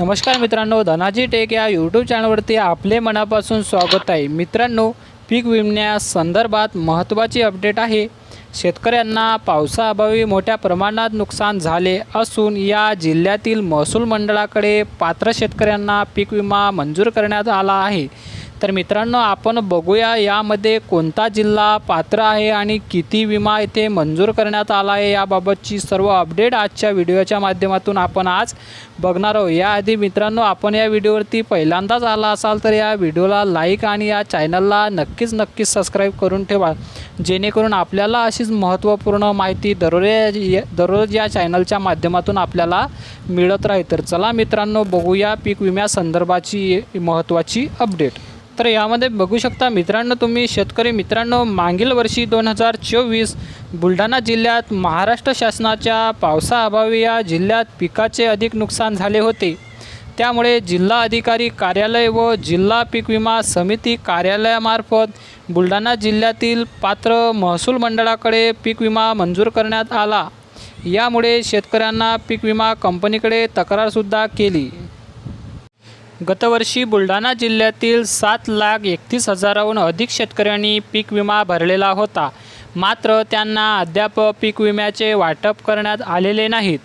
नमस्कार मित्रांनो धनाजी टेक या यूट्यूब चॅनलवरती आपले मनापासून स्वागत आहे. मित्रांनो पीक विम्यासंदर्भात महत्त्वाची अपडेट आहे. शेतकऱ्यांना पावसाअभावी मोठ्या प्रमाणात नुकसान झाले असून या जिल्ह्यातील महसूल मंडळाकडे पात्र शेतकऱ्यांना पीक विमा मंजूर करण्यात आला आहे. तर मित्रांनो आपण बघूया यामध्ये कोणता जिल्हा पात्र आहे आणि किती विमा येथे मंजूर करण्यात आला आहे याबाबतची सर्व अपडेट आजच्या व्हिडिओच्या माध्यमातून आपण आज बघणार आहोत. याआधी मित्रांनो आपण या व्हिडिओवरती पहिल्यांदाच आला असाल तर या व्हिडिओला लाईक आणि या चॅनलला नक्कीच नक्कीच सबस्क्राईब करून ठेवा जेणेकरून आपल्याला अशीच महत्त्वपूर्ण माहिती दररोज दररोज या चॅनलच्या माध्यमातून आपल्याला मिळत राहील. तर चला मित्रांनो बघूया पीक विम्यासंदर्भाची महत्त्वाची अपडेट. तर यामध्ये बघू शकता मित्रांनो तुम्ही शेतकरी मित्रांनो मागील वर्षी दोन हजार चोवीस बुलढाणा जिल्ह्यात महाराष्ट्र शासनाच्या पावसाअभावी या जिल्ह्यात पिकाचे अधिक नुकसान झाले होते. त्यामुळे जिल्हा अधिकारी कार्यालय व जिल्हा पीक विमा समिती कार्यालयामार्फत बुलढाणा जिल्ह्यातील पात्र महसूल मंडळाकडे पीक विमा मंजूर करण्यात आला. यामुळे शेतकऱ्यांना पीक विमा कंपनीकडे तक्रारसुद्धा केली. गतवर्षी बुलढाणा जिल्ह्यातील सात लाख एकतीस हजाराहून अधिक शेतकऱ्यांनी पीक विमा भरलेला होता. मात्र त्यांना अद्याप पीक विम्याचे वाटप करण्यात आलेले नाहीत.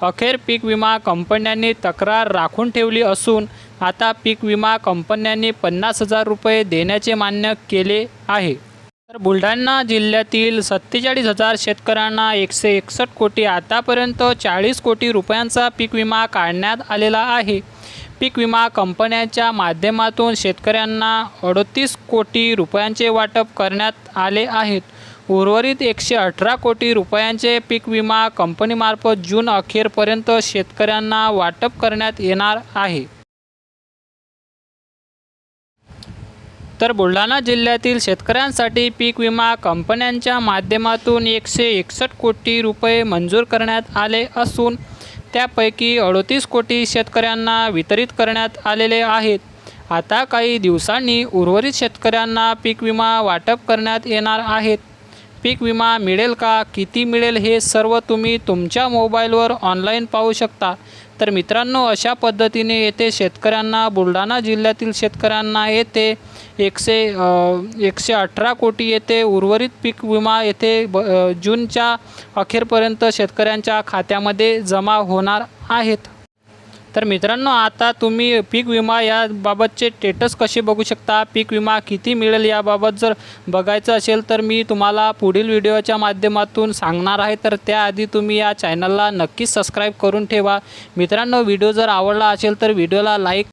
अखेर पीक विमा कंपन्यांनी तक्रार राखून ठेवली असून आता पीक विमा कंपन्यांनी पन्नास हजार रुपये देण्याचे मान्य केले आहे. तर बुलढाणा जिल्ह्यातील सत्तेचाळीस हजार शेतकऱ्यांना एकशे एकसष्ट कोटी आतापर्यंत चाळीस कोटी रुपयांचा पीक विमा काढण्यात आलेला आहे. पीक विमा कंपन्यांच्या माध्यमातून शेतकऱ्यांना अडतीस कोटी रुपयांचे वाटप करण्यात आले आहेत. उर्वरित एकशे अठरा कोटी रुपयांचे पीक विमा कंपनीमार्फत जून अखेरपर्यंत शेतकऱ्यांना वाटप करण्यात येणार आहे. तर बुलढाणा जिल्ह्यातील शेतकऱ्यांसाठी पीक विमा कंपन्यांच्या माध्यमातून एकशे एकसष्ट कोटी रुपये मंजूर करण्यात आले असून त्यापैकी अडतीस कोटी शेतकऱ्यांना वितरित करण्यात आलेले आहेत. आता काही दिवसांनी उर्वरित शेतकऱ्यांना पीक विमा वाटप करण्यात येणार आहेत. पीक विमा मिळेल का? किती मिळेल हे सर्व तुम्ही तुमच्या मोबाईलवर ऑनलाईन पाहू शकता. तर मित्रांनो अशा पद्धतीने येथे शेतकऱ्यांना बुलढाणा जिल्ह्यातील शेतकऱ्यांना येथे एकशे एकशे अठरा कोटी येथे उर्वरित पीक विमा येथे ब जूनच्या अखेरपर्यंत शेतकऱ्यांच्या खात्यामध्ये जमा होणार आहेत. तर मित्रांनो आता तुम्ही पीक विमा याबाबतचे स्टेटस कसे बघू शकता? पीक विमा किती मिळेल याबाबत जर बघायचं असेल तर मी तुम्हाला पुढील व्हिडिओच्या माध्यमातून सांगणार आहे. तर त्याआधी तुम्ही या चॅनलला नक्कीच सबस्क्राईब करून ठेवा. मित्रांनो व्हिडिओ जर आवडला असेल तर व्हिडिओला लाईक